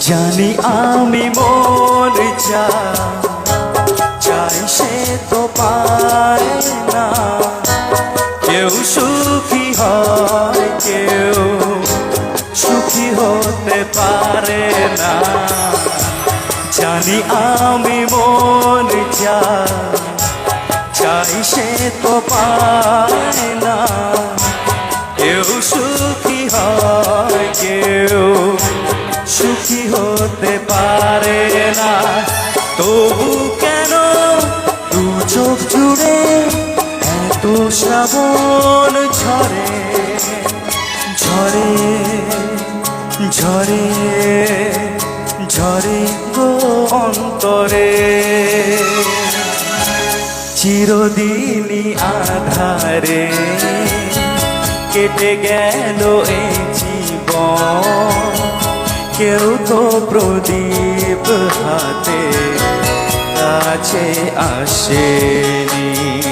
জানি আমি মন চাই সে তো পায় না। কেউ সুখী হয়, কেউ সুখী হতে পারে না। জানি আমি মন চাই সে তো পায় কেন? দু চোখ জুড়ে এত শ্রাবণ ঝরে ঝরে ঝরে ঝরে গো অন্তরে। চিরদিনই আধারে কেটে গেল এই জীবন, কেউ তো প্রদীপ হাতে কাছে আসেনি।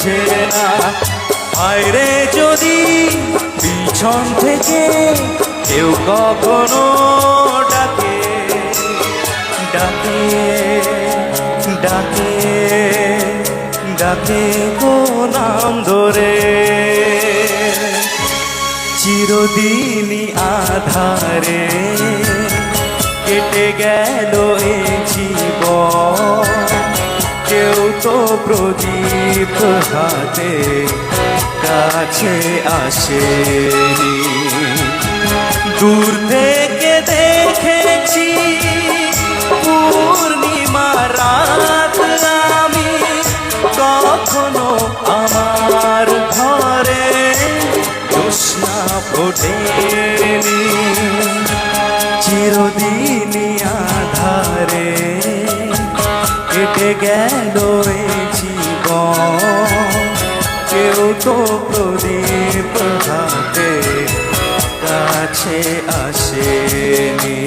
বোঝে না। আয়রে যদি পিছন থেকে কেউ কখনো ডাকে ডাকে ডাকে ডাকে গো নাম ধরে। চিরদিনই আধারে কেটে গেল এ প্রদীপ হাতে কাছে আসেনি দূর থেকে দেখেছি পূর্ণিমা রাত আমি কখনো আমার ঘরে জোৎস্না ফোটেনি। চিরদিনই আধারে কেটে গেল কেউ তো প্রদীপ হাতে কাছে আসেনি।